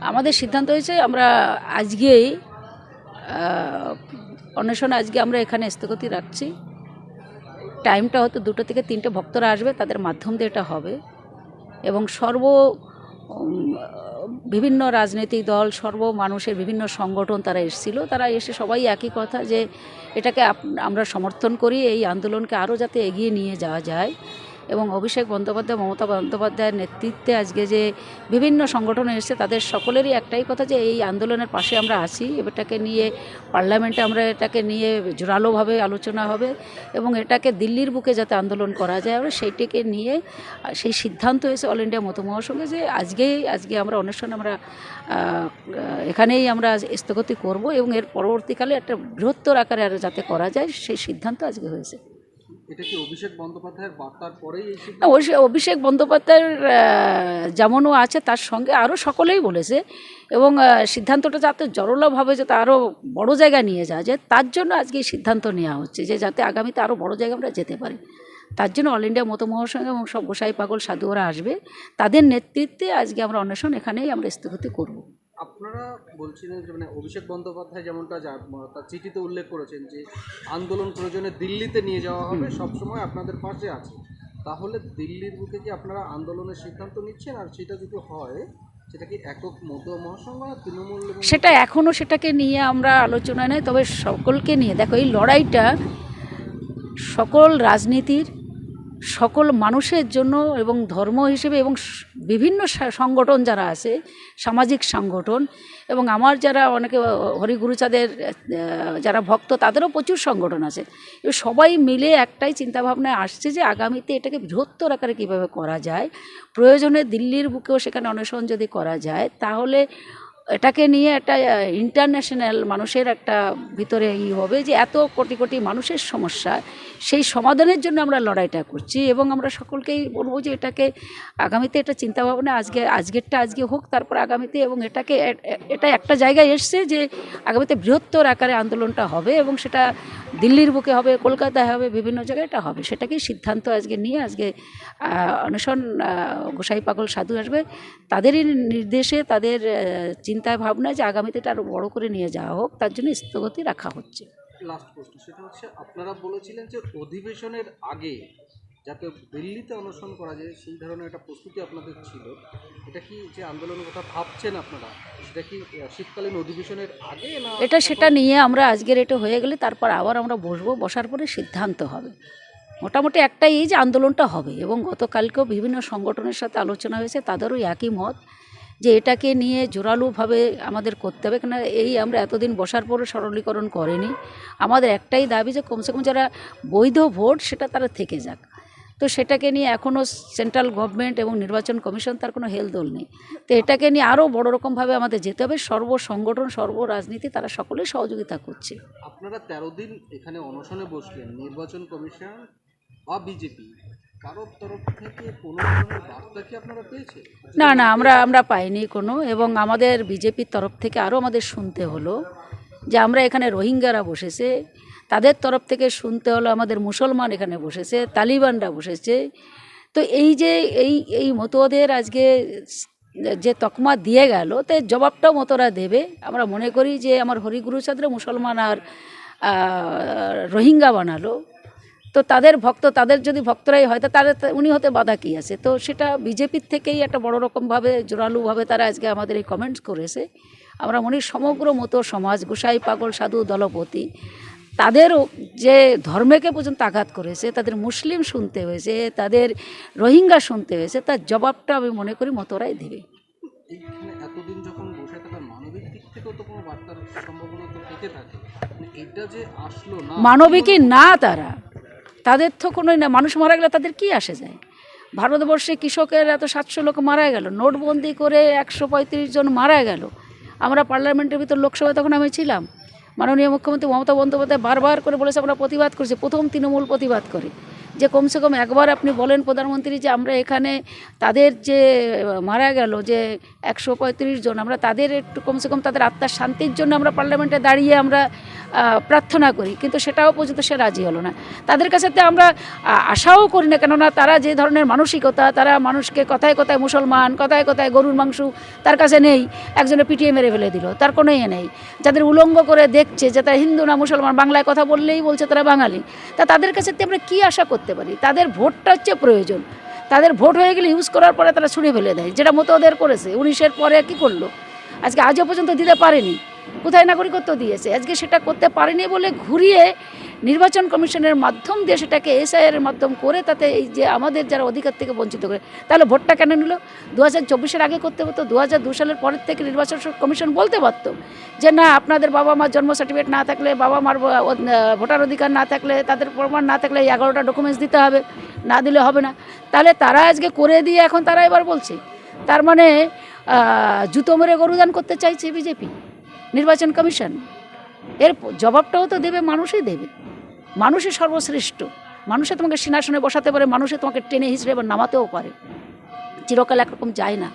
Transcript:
আমাদের সিদ্ধান্ত হয়েছে, আমরা আজকেই অন্বেষণ আজকে আমরা এখানে স্থগতি রাখছি। টাইমটা হয়তো দুটো থেকে তিনটে ভক্তরা আসবে, তাদের মাধ্যম দিয়ে এটা হবে। এবং সর্ব বিভিন্ন রাজনৈতিক দল, সর্ব মানুষের বিভিন্ন সংগঠন তারা এসেছিল, তারা এসে সবাই একই কথা যে, এটাকে আমরা সমর্থন করি, এই আন্দোলনকে আরও যাতে এগিয়ে নিয়ে যাওয়া যায়। এবং অভিষেক বন্দ্যোপাধ্যায়, মমতা বন্দ্যোপাধ্যায়ের নেতৃত্বে আজকে যে বিভিন্ন সংগঠন এসেছে, তাদের সকলেরই একটাই কথা যে এই আন্দোলনের পাশে আমরা আছি। এটাকে নিয়ে পার্লামেন্টে আমরা এটাকে নিয়ে জোরালোভাবে আলোচনা হবে এবং এটাকে দিল্লির বুকে যাতে আন্দোলন করা যায়, আমরা সেইটিকে নিয়ে সেই সিদ্ধান্ত হয়েছে অল ইন্ডিয়া মত মহাসংঘে যে আজকেই, আজকে আমরা অনুষ্ঠান আমরা এখানেই আমরা স্থগতি করব এবং এর পরবর্তীকালে একটা বৃহত্তর আকারে আরও যাতে করা যায়, সেই সিদ্ধান্ত আজকে হয়েছে। অভিষেক বন্দ্যোপাধ্যায়ের যেমনও আছে, তার সঙ্গে আরও সকলেই বলেছে এবং সিদ্ধান্তটা যাতে জরুরভাবে যাতে আরও বড় জায়গায় নিয়ে যাওয়া যায়, তার জন্য আজকে সিদ্ধান্ত নেওয়া হচ্ছে যে যাতে আগামীতে আরও বড় জায়গায় আমরা যেতে পারি। তার জন্য অল ইন্ডিয়া মতো মহাসংঘ এবং সব গোসাই পাগল সাধুরা আসবে। তাদের নেতৃত্বে আজকে আমরা অন্বেষণ, এখানেই আমরা স্থগতি করব। আপনারা বলছিলেন যে মানে অভিষেক বন্দ্যোপাধ্যায় যেমনটা যা- তার চিঠিতে উল্লেখ করেছেন যে আন্দোলন প্রয়োজনে দিল্লিতে নিয়ে যাওয়া হবে সবসময় আপনাদের পাশে আছে। তাহলে দিল্লির বুকে কি আপনারা আন্দোলনের সিদ্ধান্ত নিচ্ছেন? আর সেটা যদি হয় সেটা কি একক মতো মহাসংঘ তৃণমূল সেটা এখনও সেটাকে নিয়ে আমরা আলোচনায় নেই তবে সকলকে নিয়ে দেখো এই লড়াইটা সকল রাজনীতির সকল মানুষের জন্য এবং ধর্ম হিসেবে এবং বিভিন্ন সংগঠন যারা আছে, সামাজিক সংগঠন এবং আমার যারা অনেকে হরিগুরুচাঁদের যারা ভক্ত, তাদেরও প্রচুর সংগঠন আছে। সবাই মিলে একটাই চিন্তাভাবনায় আসছে যে আগামীতে এটাকে বৃহত্তর আকারে কীভাবে করা যায়? প্রয়োজনে দিল্লির বুকেও সেখানে অনশন যদি করা যায়, তাহলে এটাকে নিয়ে একটা ইন্টারন্যাশনাল মানুষের একটা ভিতরে ই হবে যে এত কোটি কোটি মানুষের সমস্যা, সেই সমাধানের জন্য আমরা লড়াইটা করছি এবং আমরা সকলকেই বলব যে এটাকে আগামীতে এটা চিন্তাভাবনা, আজকে, আজকেরটা আজকে হোক, তারপর আগামীতে এবং এটাকে এটা একটা জায়গায় এসছে যে আগামীতে বৃহত্তর আকারে আন্দোলনটা হবে এবং সেটা দিল্লির বুকে হবে, কলকাতায় হবে, বিভিন্ন জায়গায় এটা হবে। সেটাকেই সিদ্ধান্ত আজকে নিয়ে আজকে অনশন গোসাই পাগল সাধু আসবে। তাদেরই নির্দেশে, তাদের চিন্তায় ভাবনা যে আগামীতে এটা আরও বড়ো করে নিয়ে যাওয়া হোক তার জন্য স্থগতি রাখা হচ্ছে। লাস্ট প্রশ্ন সেটা হচ্ছে আপনারা বলেছিলেন যে অধিবেশনের আগে যাতে দিল্লিতে অনশন করা যায় সেই ধরনের একটা প্রস্তুতি আপনাদের ছিল। এটা কি যে আন্দোলনের কথা ভাবছেন আপনারা? সেটা কি শীতকালীন অধিবেশনের আগে না এটা সেটা নিয়ে আমরা আজকের এটা হয়ে গেলে তারপর আবার আমরা বসবো বসার পরে সিদ্ধান্ত হবে। মোটামুটি একটাই যে আন্দোলনটা হবে এবং গতকালকেও বিভিন্ন সংগঠনের সাথে আলোচনা হয়েছে তাদেরও একই মত। যে এটাকে নিয়ে জোরালোভাবে আমাদের করতে হবে কেন এই আমরা এতদিন বসার পরও সরলীকরণ করেনি। আমাদের একটাই দাবি যে কমসে কম যারা বৈধ ভোট, সেটা তারা থেকে যাক। তো সেটাকে নিয়ে এখনও সেন্ট্রাল গভর্নমেন্ট এবং নির্বাচন কমিশন তার কোনো হেলদোল নেই। তো এটাকে নিয়ে আরও বড় রকমভাবে আমাদের যেতে হবে। সর্ব সংগঠন সর্ব রাজনীতি তারা সকলেই সহযোগিতা করছে। আপনারা তেরো দিন এখানে অনশনে বসলেন, নির্বাচন কমিশন বা বিজেপি। না না, আমরা আমরা পাইনি কোনো, এবং আমাদের বিজেপির তরফ থেকে আরও আমাদের শুনতে হলো যে আমরা এখানে রোহিঙ্গারা বসেছে, তাদের তরফ থেকে শুনতে হলো আমাদের মুসলমান এখানে বসেছে, তালিবানরা বসেছে। তো এই যে, এই এই মতোদের আজকে যে তকমা দিয়ে গেল, তো এর জবাবটাও মতোরা দেবে। আমরা মনে করি যে আমার হরিগুরু চাঁদরা মুসলমান আর রোহিঙ্গা বানালো। তো তাদের ভক্ত তাদের যদি ভক্তরাই হয় তো তাদের উনি হতে বাধা কী আছে? তো সেটা বিজেপির থেকেই একটা বড় রকমভাবে জোরালোভাবে তারা আজকে আমাদের এই কমেন্টস করেছে। আমরা মনে সমগ্র মতো সমাজ গোসাই পাগল সাধু দলপতি তাদেরও যে ধর্মকে পর্যন্ত আঘাত করেছে তাদের মুসলিম শুনতে হয়েছে তাদের রোহিঙ্গা শুনতে হয়েছে তার জবাবটা আমি মনে করি মতোরাই দেবে। এতদিন যখন বসে থাকার মানবিক দিক থেকেও তো কোনো বার্তার সম্ভাবনা তো থেকে থাকে। মানে এটা যে আসলো না মানবিকই না তারা। তাদের তো কোনো না, মানুষ মারা গেলে তাদের কি আসে যায়? ভারতবর্ষে কৃষকের এত সাতশো লোক মারা গেল, নোটবন্দি করে একশো পঁয়ত্রিশ জন মারা গেল। আমরা পার্লামেন্টের ভিতর লোকসভায় তখন আমি ছিলাম। মাননীয় মুখ্যমন্ত্রী মমতা বন্দ্যোপাধ্যায় বারবার করে বলেছে, আমরা প্রতিবাদ করছি, প্রথম তৃণমূল প্রতিবাদ করে। যে কমসে কম একবার আপনি বলেন প্রধানমন্ত্রী যে, আমরা এখানে তাদের যে, মারা গেল যে একশো পঁয়ত্রিশ জন, আমরা তাদের একটু কমসে কম তাদের আত্মার শান্তির জন্য আমরা পার্লামেন্টে দাঁড়িয়ে আমরা প্রার্থনা করি, কিন্তু সেটাও পর্যন্ত সে রাজি হলো না। তাদের কাছে তো আমরা আশাও করি না, কেননা তারা যে ধরনের মানসিকতা, তারা মানুষকে কথায় কথায় মুসলমান, কথায় কথায় গরুর মাংস তার কাছে নেই, একজনে পিটিয়ে মেরে ফেলে দিল, তার কোনো ইয়ে নেই। যাদের উলঙ্গ করে দেখছে যে তারা হিন্দু না মুসলমান, বাংলায় কথা বললেই বলছে তারা বাঙালি, তা তাদের কাছে আমরা কী আশা করতে পারি? তাদের ভোটটা হচ্ছে প্রয়োজন। তাদের ভোট হয়ে গেলে ইউজ করার পরে তারা ছুঁড়ে ফেলে দেয়, যেটা মতো ওদের করেছে। উনিশের পরে কি করল? আজকে আজও পর্যন্ত দিতে পারেনি। কোথায় নাগরিকত্ব দিয়েছে? আজকে সেটা করতে পারেনি বলে ঘুরিয়ে নির্বাচন কমিশনের মাধ্যম দিয়ে সেটাকে এসআইআর মাধ্যম করে তাতে এই যে আমাদের যারা অধিকার থেকে বঞ্চিত করে, তাহলে ভোটটা কেন নিল? দু হাজার চব্বিশের আগে করতে হতো দু হাজার দু সালের পরের থেকে নির্বাচন কমিশন বলতে পারতো যে না, আপনাদের বাবা মার জন্ম সার্টিফিকেট না থাকলে, বাবা মার ভোটার অধিকার না থাকলে, তাদের প্রমাণ না থাকলে এই এগারোটা ডকুমেন্টস দিতে হবে, না দিলে হবে না। তাহলে তারা আজকে করে দিয়ে এখন তারা এবার বলছে। তার মানে জুতো মেরে গরুদান করতে চাইছে বিজেপি। নির্বাচন কমিশন। এর জবাবটাও তো দেবে, মানুষই দেবে। মানুষই সর্বশ্রেষ্ঠ। মানুষে তোমাকে সিংহাসনে বসাতে পারে, মানুষে তোমাকে টেনে হিসেবে নামাতেও পারে। চিরকাল একরকম যায় না।